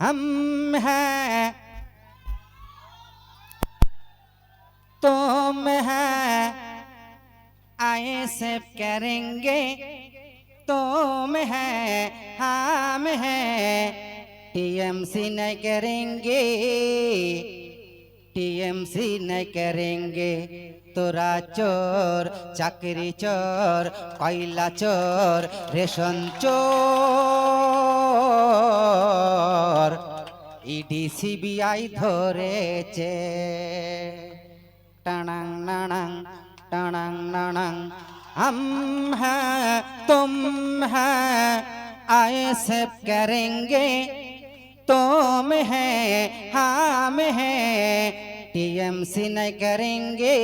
हम हैं तुम हैं आए सब करेंगे तुम हैं हम हैं टीएमसी न करेंगे टीएमसी न करेंगे তোরা চোর চাকরি চোর কয়লা চোর রেশন চোর ইডি সিবিআই ধরেছে টানাং নানাং টানাং নানাং हम हैं तुम हैं आए सब करेंगे तुम हैं हम हैं टीएमसी न करेंगे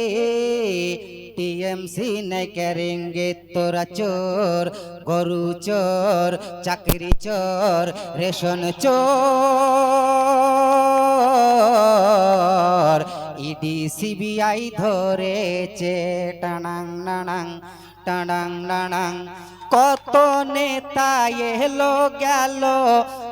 टीएमसी न करेंगे तोरा चोर গরু চোর চাকরি চোর রেশন চোর ইডি সিবিআই ধরেছে টানাং নানাং টানাং নানাং কত নেতা এলো গেল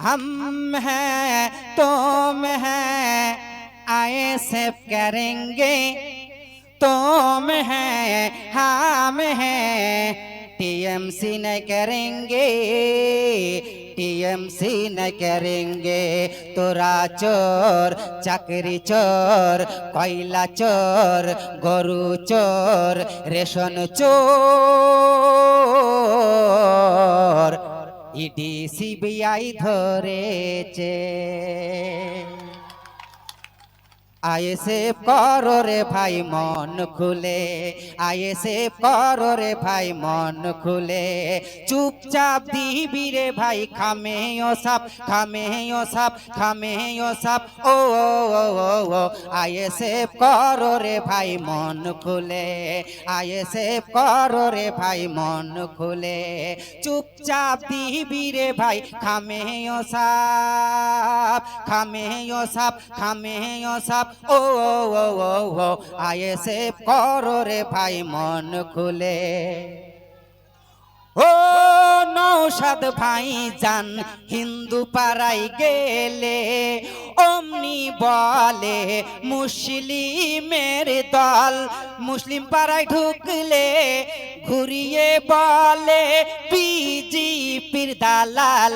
हम हैं तुम हैं आए सेव करेंगे तुम हैं हम हैं टीएमसी न करेंगे टीएमसी न करेंगे তোরা চোর চাকরি চোর কয়লা চোর গরু চোর রেশন চোর ইডি সিবিআই ধরেছে। আয়েসে করো রে ভাই, মন খুলে। আয়েসে করো রে ভাই, মন খুলে। চুপচাপ দিবি রে ভাই খামে ও সাপ খামে ও সাপ। খামে ও সাপ ও আয়েসে করো রে ভাই, মন খুলে। আয়েসে করো রে ভাই, মন খুলে। চুপচাপ দিবি রে ভাই খামে ও সাপ খামে ও সাপ খামে ও সাপ। ও ও ও ও আয়েসে করো রে ভাই, মন খুলে। ও, নৌসাদ ভাই যান, হিন্দু পাড়াই গেলে, অমনি বলে, মুসলিমের দল, মুসলিম পাড়ায় ঢুকলে, ঘুরিয়ে বলে, বিজিপির দালাল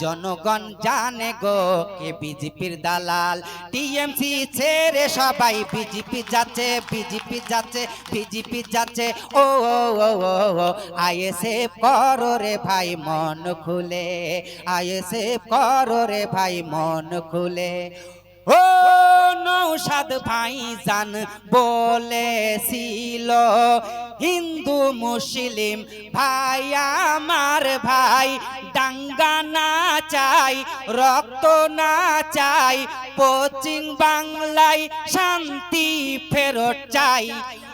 জনগণ জানে গো কে বিজেপির দালাল। টিএমসি ছেড়ে সবাই বিজেপি যাচ্ছে বিজেপি যাচ্ছে বিজেপি যাচ্ছে। ও আইএসএফ করো রে ভাই, মন খুলে। আইএসএফ করো রে ভাই, মন খুলে। ও, নৌসাদ ভাই জান বলেছিল হিন্দু মুসলিম ভাই, আমার ভাই, দাঙ্গা না চাই, রক্ত না চাই, পশ্চিম বাংলায় শান্তি ফেরত চাই।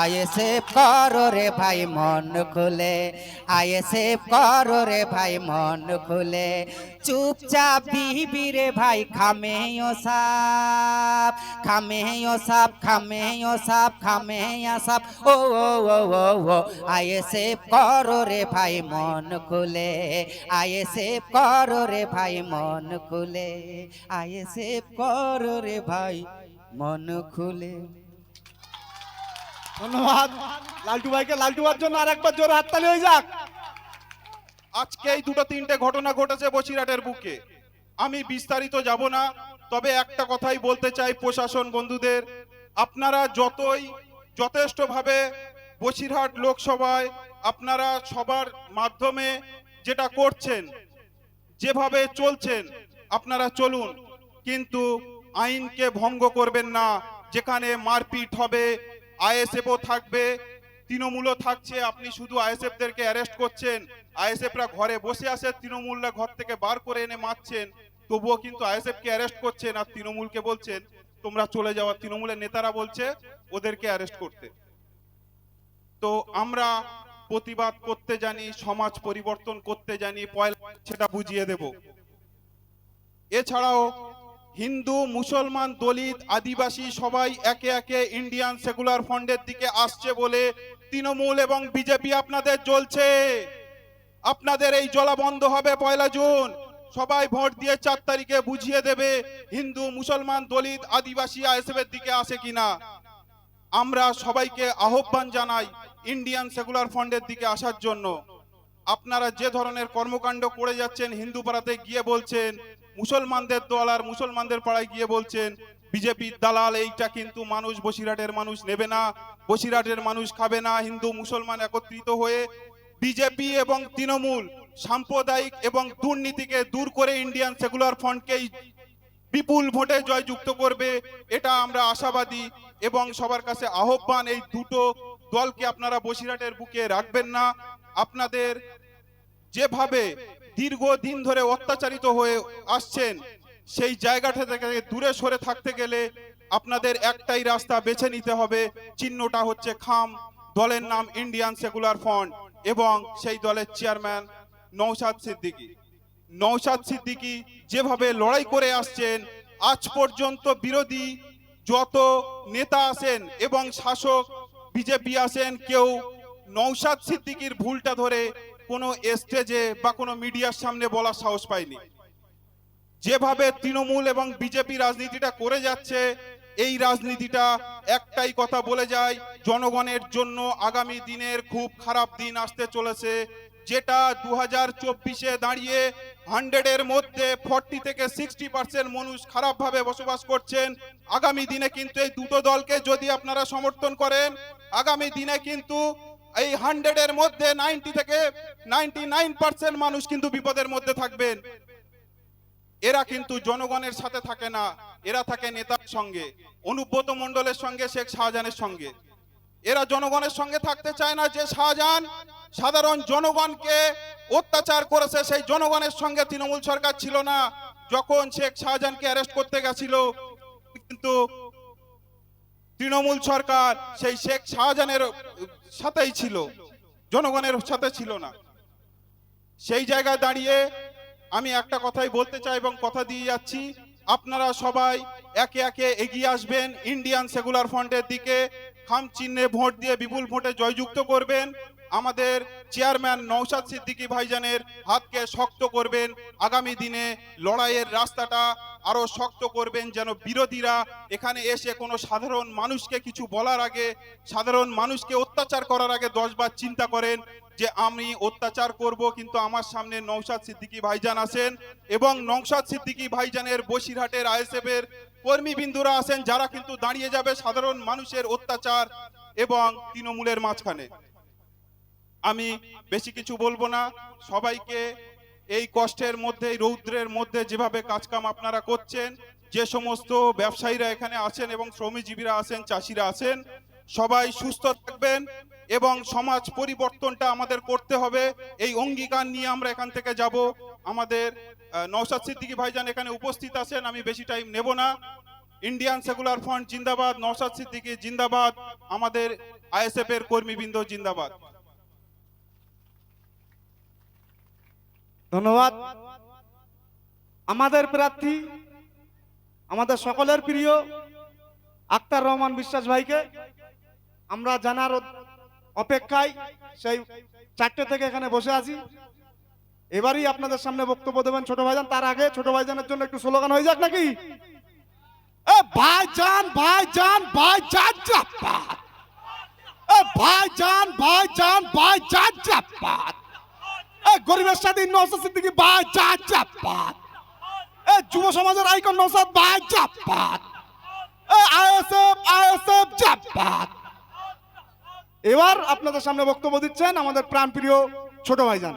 আয়েসে করো রে ভাই, মন খুলে। আয়েসে করো রে ভাই, মন খুলে। চুপচাপ দিবি রে ভাই খামে ও সাপ খামে ও সাপ খামে ও সাপ খামে সাপ। ও ও ও ও ও আয়েসে করো রে ভাই, মন খুলে। আয়েসে করো রে ভাই, মন খুলে। আয়েসে করো রে ভাই, মন খুলে। ধন্যবাদ। লালটু ভাইকে লালটু ভাইয়ের জন্য আরেকবার জোরে হাততালি হয়ে যাক। আজকে এই দুটো তিনটে ঘটনা ঘটেছে বসিরহাটের বুকে। আমি বিস্তারিত যাব না, তবে একটা কথাই বলতে চাই প্রশাসন বন্ধুদের। আপনারা যতই যথেষ্টভাবে বসিরহাট লোকসভায় আপনারা সবার মাধ্যমে যেটা করছেন, যেভাবে চলছেন, আপনারা চলুন। কিন্তু আইনকে ভঙ্গ করবেন না, যেখানে মারপিট হবে আইএসএফও থাকবে, তৃণমূলও থাকছে, আপনি শুধু আইএসএফদেরকে অ্যারেস্ট করছেন, আইএসএফরা ঘরে বসে আছে, তৃণমূলরা ঘর থেকে বার করে এনে মারছেন, তবুও কিন্তু আইএসএফকে অ্যারেস্ট করছেন আর তৃণমূলকে বলছেন, তোমরা চলে যাওয়া তৃণমূলের নেতারা বলছে, ওদেরকে অ্যারেস্ট করতে। তো আমরা প্রতিবাদ করতে জানি, সমাজ পরিবর্তন করতে জানি, পয়লা সেটা বুঝিয়ে দেব। এছাড়াও হিন্দু, মুসলমান, দলিত, আদিবাসী সবাই একে একে ইন্ডিয়ান সেকুলার ফান্ডের দিকে আসছে বলে তৃণমূল এবং বিজেপি আপনাদের জ্বলছে। আপনাদের এই জলা বন্ধ হবে পয়লা জুন। সবাই ভোট দিয়ে চার তারিখে বুঝিয়ে দেবে হিন্দু, মুসলমান, দলিত, আদিবাসী আইএসএফের দিকে আসে কিনা। আমরা সবাইকে আহ্বান জানাই ইন্ডিয়ান সেকুলার ফান্ডের দিকে আসার জন্য। আপনারা যে ধরনের কর্মকাণ্ড করে যাচ্ছেন, হিন্দু পাড়াতে গিয়ে বলছেন, মুসলমানদের দল আর মুসলমানদের পাড়ায় গিয়ে বলছেন বিজেপির দালাল, এইটা কিন্তু মানুষ, বসিরহাটের মানুষ নেবে না, বসিরহাটের মানুষ খাবে না, হিন্দু, মুসলমান একত্রিত হয়ে বিজেপি এবং তৃণমূল সাম্প্রদায়িক এবং দুর্নীতিকে দূর করে ইন্ডিয়ান সেকুলার ফ্রন্টকেই বিপুল ভোটে জয়যুক্ত করবে, এটা আমরা আশাবাদী এবং সবার কাছে আহ্বান, এই দুটো দলকে আপনারা বসিরহাটের বুকে রাখবেন না। আপনাদের যেভাবে দীর্ঘদিন ধরে অত্যাচারিত হয়ে আসছেন, সেই জায়গাটা থেকে দূরে সরে থাকতে গেলে আপনাদের একটাই রাস্তা বেছে নিতে হবে। চিহ্নটা হচ্ছে খাম। দলের নাম ইন্ডিয়ান সেকুলার ফ্রন্ট এবং সেই দলের চেয়ারম্যান নৌসাদ সিদ্দিকী। নৌসাদ সিদ্দিকী যেভাবে লড়াই করে আসছেন, আজ পর্যন্ত বিরোধী যত নেতা আছেন এবং শাসক বিজেপি আছেন, কেউ নৌসাদ সিদ্দিকীর ভুলটা ধরে কোনো স্টেজে বা কোনো মিডিয়ার সামনে বলার সাহস পায়নি যেভাবে তৃণমূল এবং বিজেপি রাজনীতিটা করে যাচ্ছে, এই রাজনীতিটা একটাই কথা বলে যায়, জনগণের জন্য আগামী দিনের খুব খারাপ দিন আসতে চলেছে, যেটা দু হাজার চব্বিশে দাঁড়িয়ে হান্ড্রেডের মধ্যে ফর্টি থেকে সিক্সটি পার্সেন্ট মানুষ খারাপভাবে বসবাস করছেন। আগামী দিনে কিন্তু এই দুটো দলকে যদি আপনারা সমর্থন করেন, আগামী দিনে কিন্তু এই হান্ড্রেডের মধ্যে নাইনটি থেকে নাইনটি নাইন পার্সেন্ট মানুষ কিন্তু বিপদের মধ্যে থাকবেন। এরা কিন্তু জনগণের সাথে থাকে না, এরা থাকে নেতার সঙ্গে, অনুব্রত মণ্ডলের সঙ্গে, শেখ শাহজাহানের সঙ্গে। এরা জনগণের সঙ্গে থাকতে চায় না যে শাহজাহান সাধারণ জনগণকে অত্যাচার করেছে, সেই জনগণের সঙ্গে তৃণমূল সরকার ছিল না। যখন শেখ শাহজাহানকে অ্যারেস্ট করতে গেছিল, কিন্তু তৃণমূল সরকার সেই শেখ শাহজাহানের সাথেই ছিল, জনগণের সাথে ছিল না। সেই জায়গায় দাঁড়িয়ে আমি একটা কথাই বলতে চাই এবং কথা দিয়ে যাচ্ছি। আপনারা সবাই একে একে এগিয়ে আসবেন, ইন্ডিয়ান সেকুলার ফ্রন্টের দিকে খাম চিহ্নে ভোট দিয়ে বিপুল ভোটে জয়যুক্ত করবেন। আমাদের চেয়ারম্যান নৌসাদ সিদ্দিকী ভাইজানের হাতকে শক্ত করবেন। আগামী দিনে লড়াইয়ের রাস্তাটা আরও শক্ত করবেন যেন বিরোধীরা এখানে এসে কোনো সাধারণ মানুষকে কিছু বলার আগে, সাধারণ মানুষকে অত্যাচার করার আগে দশবার চিন্তা করেন যে আমি অত্যাচার করব, কিন্তু আমার সামনে নৌসাদ সিদ্দিকী ভাইজান আছেন এবং নৌসাদ সিদ্দিকী ভাইজানের বসিরহাটের আইএসএফ এর কর্মীবিন্দুরা আছেন যারা কিন্তু দাঁড়িয়ে যাবে সাধারণ মানুষের অত্যাচার এবং তৃণমূলের মাঝখানে। আমি বেশি কিছু বলব না। সবাইকে এই কষ্টের মধ্যে, এই রৌদ্রের মধ্যে যেভাবে কাজকাম আপনারা করছেন, যে সমস্ত ব্যবসায়ীরা এখানে আছেন এবং শ্রমজীবীরা আছেন, চাষিরা আছেন, সবাই সুস্থ থাকবেন এবং সমাজ পরিবর্তনটা আমাদের করতে হবে। এই অঙ্গীকার নিয়ে আমরা এখান থেকে যাব। আমাদের নওশাদ সিদ্দিকী ভাইজান এখানে উপস্থিত আছেন, আমি বেশি টাইম নেব না। ইন্ডিয়ান সেকুলার ফ্রন্ট জিন্দাবাদ, নওশাদ সিদ্দিকী জিন্দাবাদ, আমাদের আইএসএফ এর কর্মীবৃন্দ জিন্দাবাদ। ধন্যবাদ। আমাদের প্রার্থী, আমাদের সকলের প্রিয় আক্তার রহমান বিশ্বাস ভাইকে আমরা জানার অপেক্ষায় সেই চারটে থেকে এখানে বসে আছি। এবারই আপনাদের সামনে বক্তব্য দেবেন ছোট ভাইজান। তার আগে ছোট ভাইজানের জন্য একটু স্লোগান হয়ে যাক নাকি? এ ভাইজান ভাইজান ভাইজান জাপাত এ ভাই জান ভাই জান ভাই জান জাপাত এ গরিবের সাথে নওসাদ সিদ্দিকী বাই যা জাপাত এ, যুব সমাজের আইকন নওসাদ, ভাই জাপাত এ, আইএসএফ আইএসএফ জাপাত এবার আপনাদের সামনে বক্তব্য দিচ্ছেন আমাদের প্রাণপ্রিয় ছোট ভাইজান।